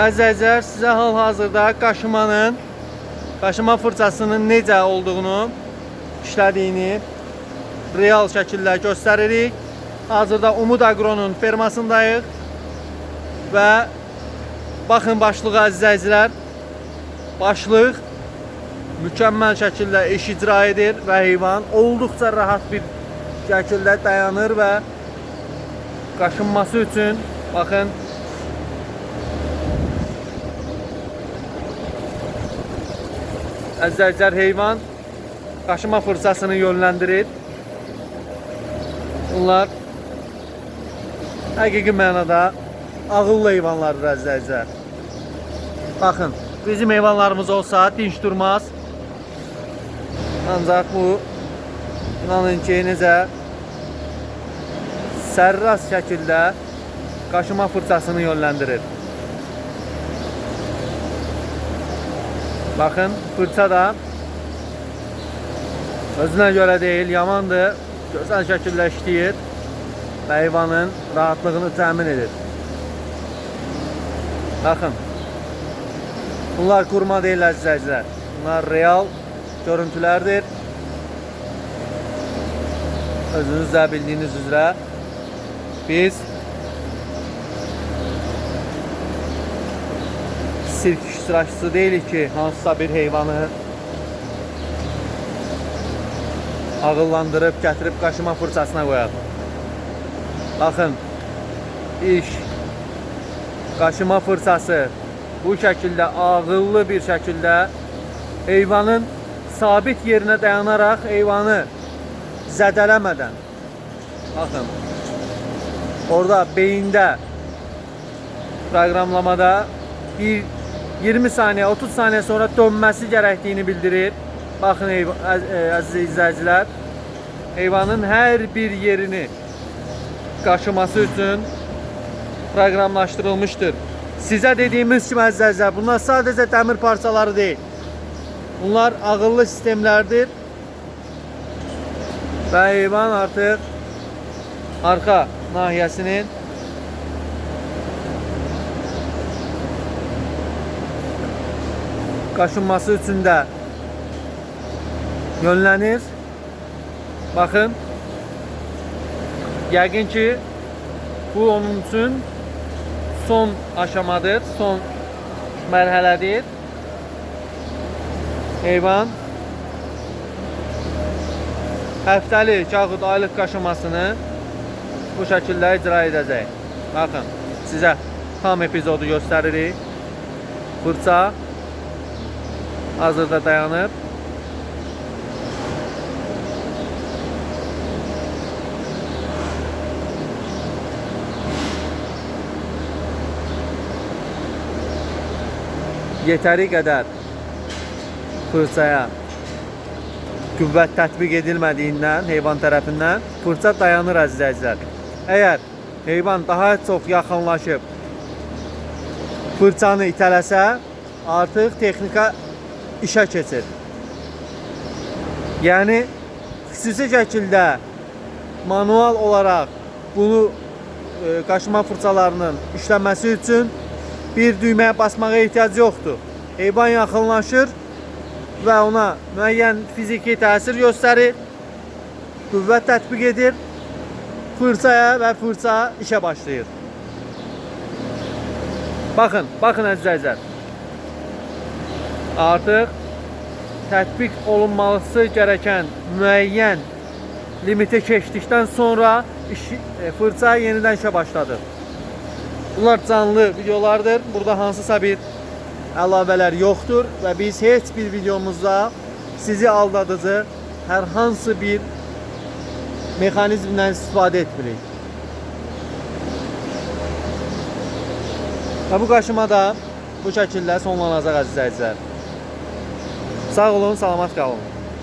Əzizlər sizə hal-hazırda qaşımanın qaşıma fırçasının necə olduğunu, işlədiyini real şəkildə göstəririk. Hazırda Umud Agro'nun fermasındayıq və baxın başlığa əzizlər. Başlıq mükəmməl şəkildə iş icra edir və heyvan olduqca rahat bir şəkildə dayanır və qaşınması üçün baxın Əzizlər heyvan qaşıma fırsasını yönləndirir. Bunlar həqiqi mənada ağıllı heyvanlardır əzizlər. Baxın, bizim heyvanlarımız olsa dinç durmaz. Ancaq bu inanın ki, necə sərras şəkildə qaşıma fırçasını yönləndirir. Bakın fırça da özüne göre değil yamandır. Güzel. Ve hayvanın rahatlığını temin edir. Bakın. Bunlar kurma değil izleyiciler. Bunlar real görüntülerdir. Özünüz de bildiğiniz üzere biz sirk iştirakçısı deyilik ki, hansısa bir heyvanı ağıllandırıb, gətirib qaşıma fırçasına qoyaq. Baxın, iş, qaşıma fırçası bu şəkildə ağıllı bir şəkildə heyvanın sabit yerinə dayanaraq heyvanı zədələmədən baxın orada beyində proqramlamada bir 20 saniye 30 saniye sonra bildirir. Bakın heyv- əz- e, aziz izleyiciler. Heyvanın her bir yerini kaşıması için proqramlaşdırılmışdır. Size dediğimiz kimi əzizlər, bunlar sadece demir parçaları değil. Bunlar ağıllı sistemlerdir. Ve heyvan artık arka nahiyesinin qaşınması üçün də yönlənir. Baxın. Yəqin ki bu onun üçün son aşamadır, son mərhələdir. Heyvan həftəlik yaxud aylıq qaşımasını bu şəkildə icra edəcək. Baxın, sizə tam epizodu göstəririk. Fırça hazırda dayanıb. Yetəri qədər fırçaya qüvvət tətbiq edilmədiyindən heyvan tərəfindən fırça dayanır əzizlər. Əgər heyvan daha çox yaxınlaşıb fırçanı itələsə, artıq texnika işə keçir. Yəni xüsusi şəkildə manual olaraq bunu e, qaşıma fırçalarının işləməsi üçün bir düyməyə basmağa ehtiyac yoxdur. Heyvan yaxınlaşır və ona müəyyən fiziki təsir göstərir, qüvvət tətbiq edir, fırçaya və fırça işə başlayır. Baxın, baxın əzizlər. Artıq tətbiq olunması gereken müəyyən limiti keçdikdən sonra işi, e, fırça yenidən işə başladı. Bunlar canlı videolardır. Burada hansısa bir əlavələr yoxdur və biz heç bir videomuzda sizi aldadıcı hər hansı bir mexanizmdən istifadə etmirik. Və bu qaşıma da bu şəkildə sonlanacaq əzizlər. Sağ olun, salamat qalın.